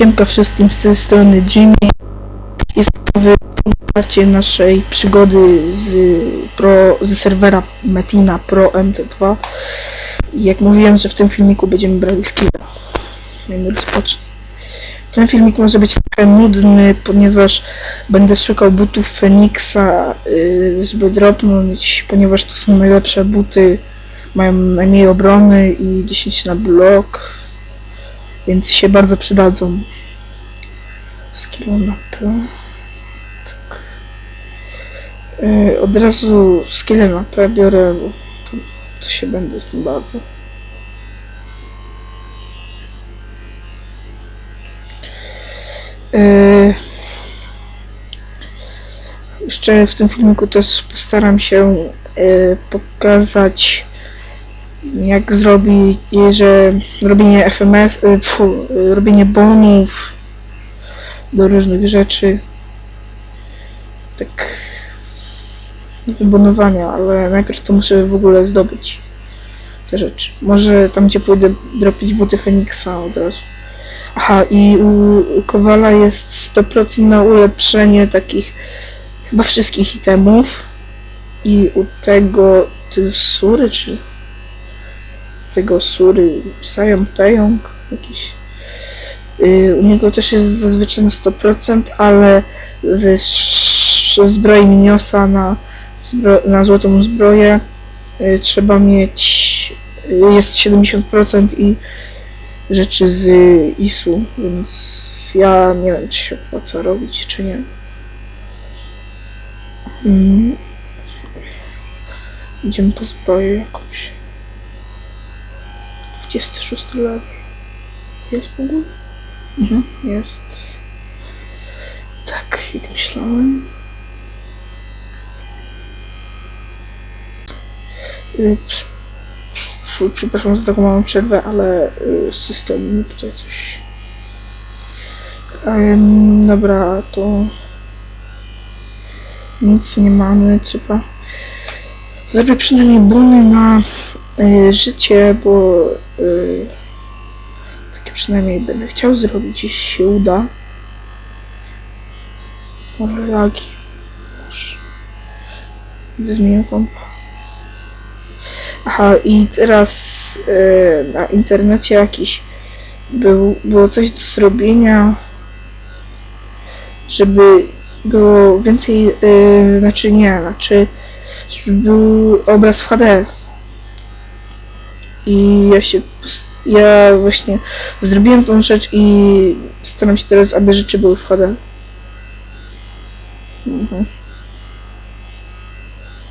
Siemka wszystkim z tej strony Jimmy. Jest nowy parcie naszej przygody z, pro, z serwera Metina Pro MT2. I jak mówiłem, że w tym filmiku będziemy brali skilla. Ten filmik może być trochę nudny, ponieważ będę szukał butów Feniksa, yy, żeby dropnąć, ponieważ to są najlepsze buty, mają najmniej obrony i 10 na blok, więc się bardzo przydadzą. Skill na P. Tak. Yy, od razu skill na biorę, bo to, to się będę z tym. Yy, Jeszcze w tym filmiku też postaram się yy, pokazać jak zrobić, że robienie FMS, yy, tfu, yy, robienie bonów do różnych rzeczy. Tak wybonowania, ale najpierw to muszę w ogóle zdobyć te rzeczy. Może tam gdzie pójdę dropić buty Feniksa od razu. Aha, i u, Kowala jest 100% na ulepszenie takich chyba wszystkich itemów. I u tego ty Sury, czy tego Sury Sion Peyong jakiś. Yy, u niego też jest zazwyczaj na 100%, ale ze zbroi Miniosa na, na złotą zbroję yy, trzeba mieć yy, jest 70% i rzeczy z ISU, więc ja nie wiem, czy się opłaca robić, czy nie. Mm. Idziemy po zbroję jakąś. 26 level. Jest w ogóle? Mhm, jest. Tak, jak myślałem. Y, Przepraszam za taką małą przerwę, ale y, system mi tutaj coś. Dobra, to nic nie mamy, trzeba. Zrobię przynajmniej bony na życie, bo y, takie przynajmniej będę chciał zrobić, jeśli się uda. Może lagi. Będę kompa. Aha, i teraz e, na internecie jakiś był, było coś do zrobienia, żeby było więcej, e, znaczy nie, znaczy, żeby był obraz w HD. I ja się, ja właśnie zrobiłem tą rzecz i staram się teraz, aby rzeczy były w HD. Mhm.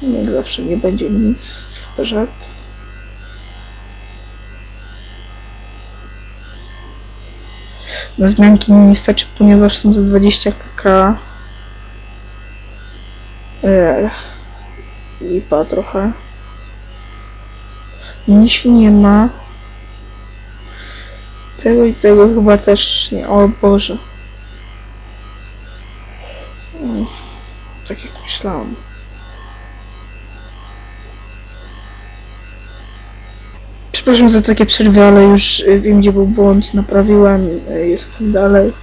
Jak zawsze nie będzie nic w porządku. Na zmianki mi nie starczy, ponieważ są za 20 kk. Lipa trochę. Misiu nie ma. Tego i tego chyba też nie. O Boże. Mm, Tak jak myślałam. Przepraszam za takie przerwy, ale już y, wiem gdzie był błąd, naprawiłem, y, jestem dalej.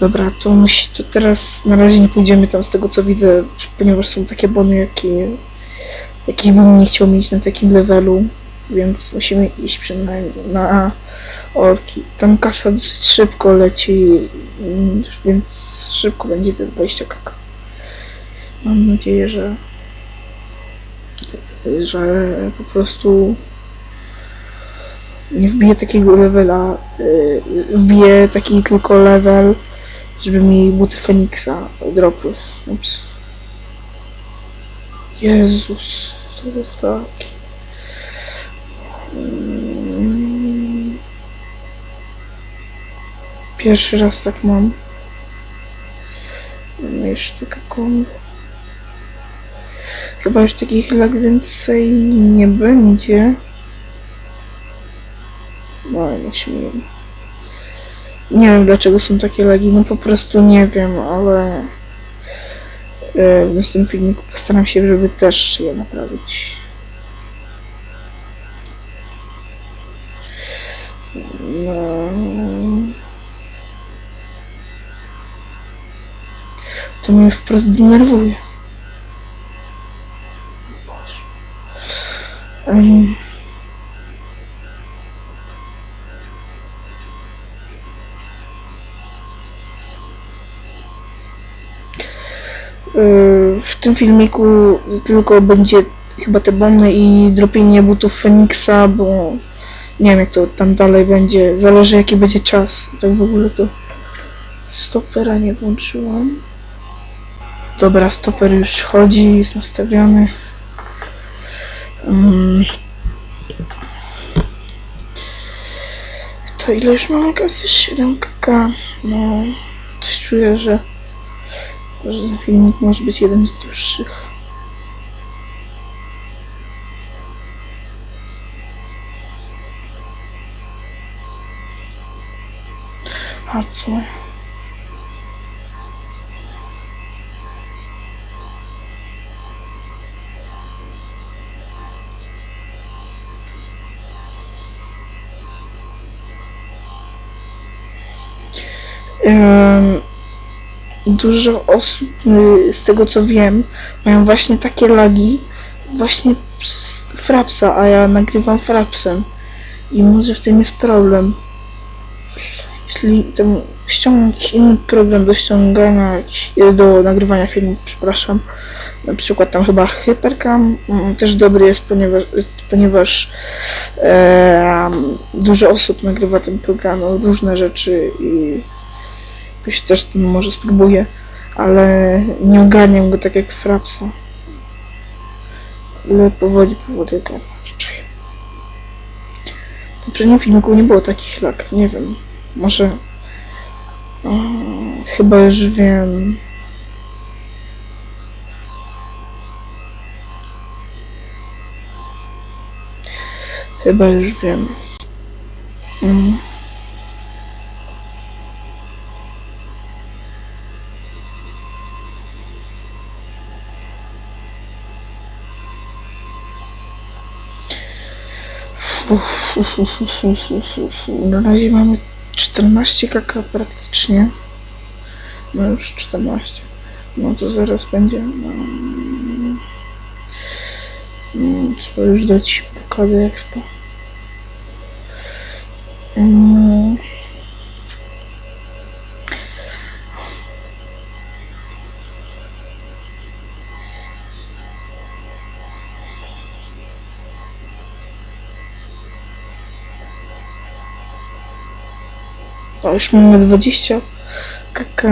Dobra, to musi, to teraz na razie nie pójdziemy tam z tego co widzę, ponieważ są takie bony, jakie, jakich bym nie chciał mieć na takim levelu, więc musimy iść przynajmniej na orki. Tam kasa dosyć szybko leci, więc szybko będzie te 20 kk. Mam nadzieję, że że po prostu nie wbiję takiego levela, yy, wbiję taki tylko level, żeby mi buty Feniksa dropły. Ups. Jezus, to taki. Pierwszy raz tak mam. Mam jeszcze taką. Chyba już takich lag więcej nie będzie. No, nie śmiem. Nie wiem dlaczego są takie lagi, no po prostu nie wiem, ale e, w następnym filmiku postaram się, żeby też je naprawić. Mnie wprost denerwuje. Yy, W tym filmiku tylko będzie chyba te bony i dropienie butów Feniksa, bo nie wiem jak to tam dalej będzie, zależy jaki będzie czas. Tak w ogóle to stopera nie włączyłam. Dobra, stoper już chodzi, jest nastawiony. Mm. To ile już mamy kasy? 7 kk. No, coś czuję, że, że filmik może być jeden z dłuższych. A co? Dużo osób, y, z tego co wiem, mają właśnie takie lagi, właśnie przez Frapsa, a ja nagrywam Frapsem. I może w tym jest problem. Jeśli tam ściągnąć inny program do ściągania, e, do nagrywania filmu, przepraszam, na przykład tam chyba Hypercam mm, też dobry jest, ponieważ, ponieważ e, dużo osób nagrywa tym programem różne rzeczy i jakoś też tym może spróbuję, ale nie ogarniam go tak jak Frapsa. Ale powoli, powoli ogarniam raczej. W poprzednim filmiku nie było takich lag, nie wiem. Może... O, chyba już wiem. Chyba już wiem. Mm. Uff, uff, uff, uff. Na razie mamy 14 kk praktycznie. No już 14. No to zaraz będzie. mm, Trzeba już dać blokadę Expo. Mm. O, już mamy 20 kk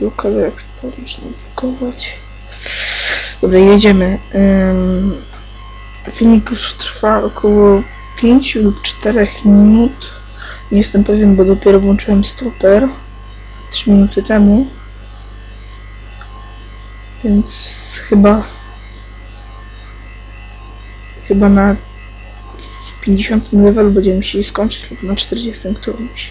blokady Expo można blokować. Dobra, jedziemy. Ym, filmik już trwa około 5 lub 4 minut. Nie jestem pewien, bo dopiero włączyłem stoper 3 minuty temu. Więc chyba chyba na 50 levelu będziemy musieli skończyć lub na 40 którymś.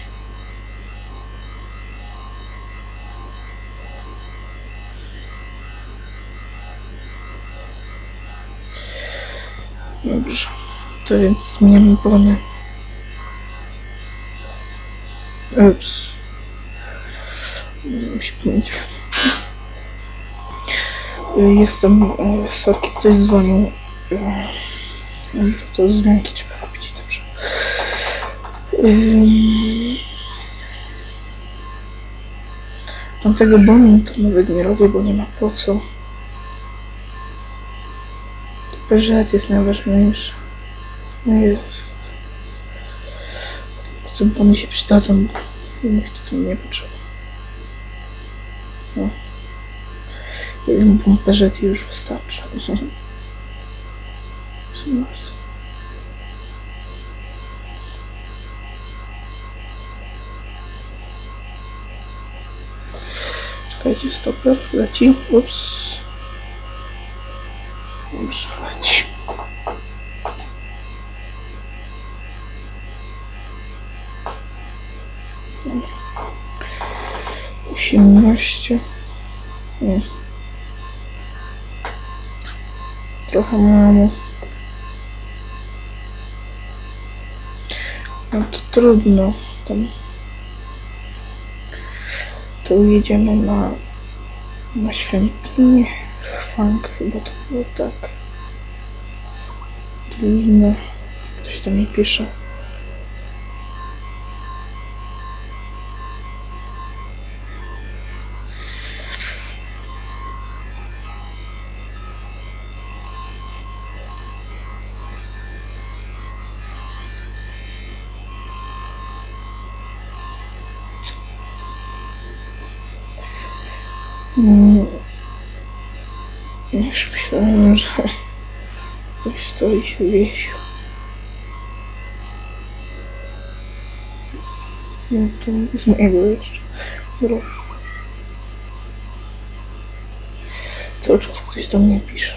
To więc zmieniamy bony. Ups. Musi pomylić. Jestem... e, Sorki, ktoś dzwonił. To zmianki trzeba kupić, dobrze. Tamtego bonu to nawet nie robię, bo nie ma po co. Rzecz jest najważniejsza. No jest. Co bony się przydadzą, innych to tu nie potrzeba. No. Jeden pomperzet i już wystarczy. Zaraz. Czekajcie, stoper, leci. Ups. Dobrze, leci. 18. Nie. Trochę mało. No to trudno. Tam. To jedziemy na Na świątynię Chwang chyba to było tak. Dolina. Coś tam mi pisze. Że ktoś stoi się wiesił. No to z mojego jeszcze. Cały czas ktoś do mnie pisze.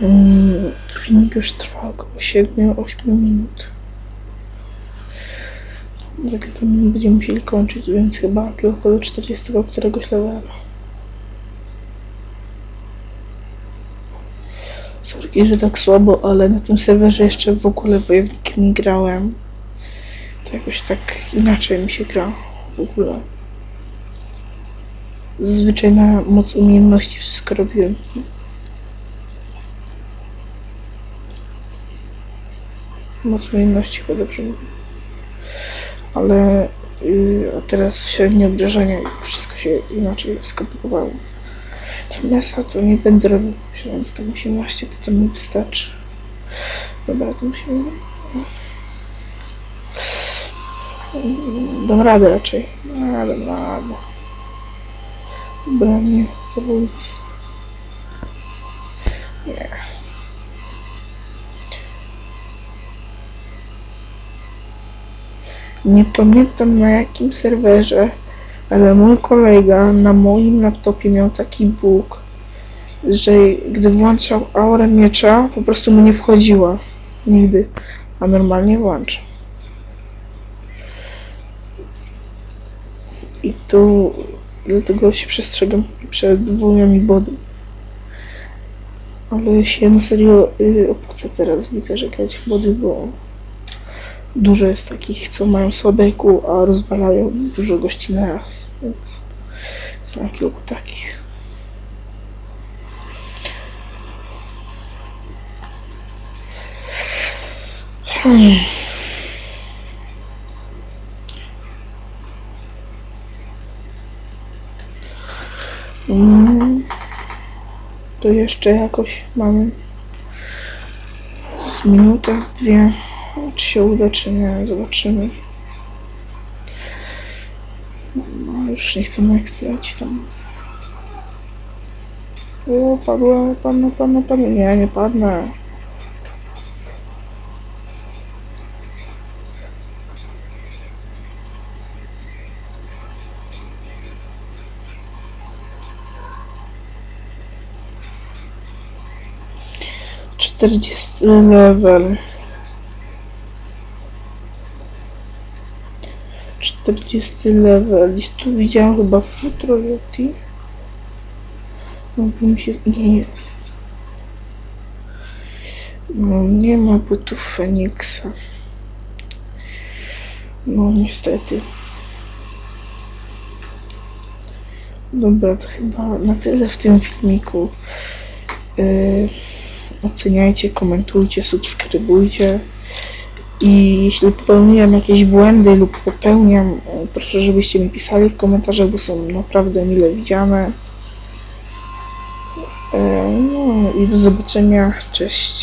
Mm, Filmik już trwa około 7-8 minut. Za kilka minut będziemy musieli kończyć, więc chyba około 40 któregoś levela. Sorki, że tak słabo, ale na tym serwerze jeszcze w ogóle wojownikiem nie grałem. To jakoś tak inaczej mi się gra w ogóle. Zazwyczaj na moc umiejętności wszystko robiłem. Moc umiejętności chyba dobrze. Ale yy, teraz średnie obrażenia i wszystko się inaczej skomplikowało. Natomiast to nie będę robił średnich tam 18, to to mi wystarczy. Dobra, to musimy... Dam radę raczej. A, dam radę. Dobra, nie, zabójcy. Nie. Nie pamiętam na jakim serwerze, ale mój kolega na moim laptopie miał taki bóg, że gdy włączał aurę miecza, po prostu mu nie wchodziła. Nigdy. A normalnie włącza. I tu dlatego się przestrzegam przed dwójami body. Ale się na serio y, opłaca teraz. Widzę, że grać w body, bo dużo jest takich, co mają słabe IQ, a rozwalają dużo gości na raz. Więc są kilku takich. Hmm. Mm. To jeszcze jakoś mamy z minutę, z dwie. Czy się uda, czy nie, zobaczymy. No, już nie chcę eksploatować tam. O, padła, padnę, padnę, padnę. Nie, nie padnę. Czterdziesty level. 40 level. Tu widziałam chyba futro Yeti. No bo mi się... nie jest. No nie ma butów Feniksa. No niestety. Dobra, to chyba na tyle w tym filmiku. Yy, oceniajcie, komentujcie, subskrybujcie. I jeśli popełniłem jakieś błędy lub popełniam, e, proszę żebyście mi pisali w komentarzach, bo są naprawdę mile widziane. E, No i do zobaczenia. Cześć.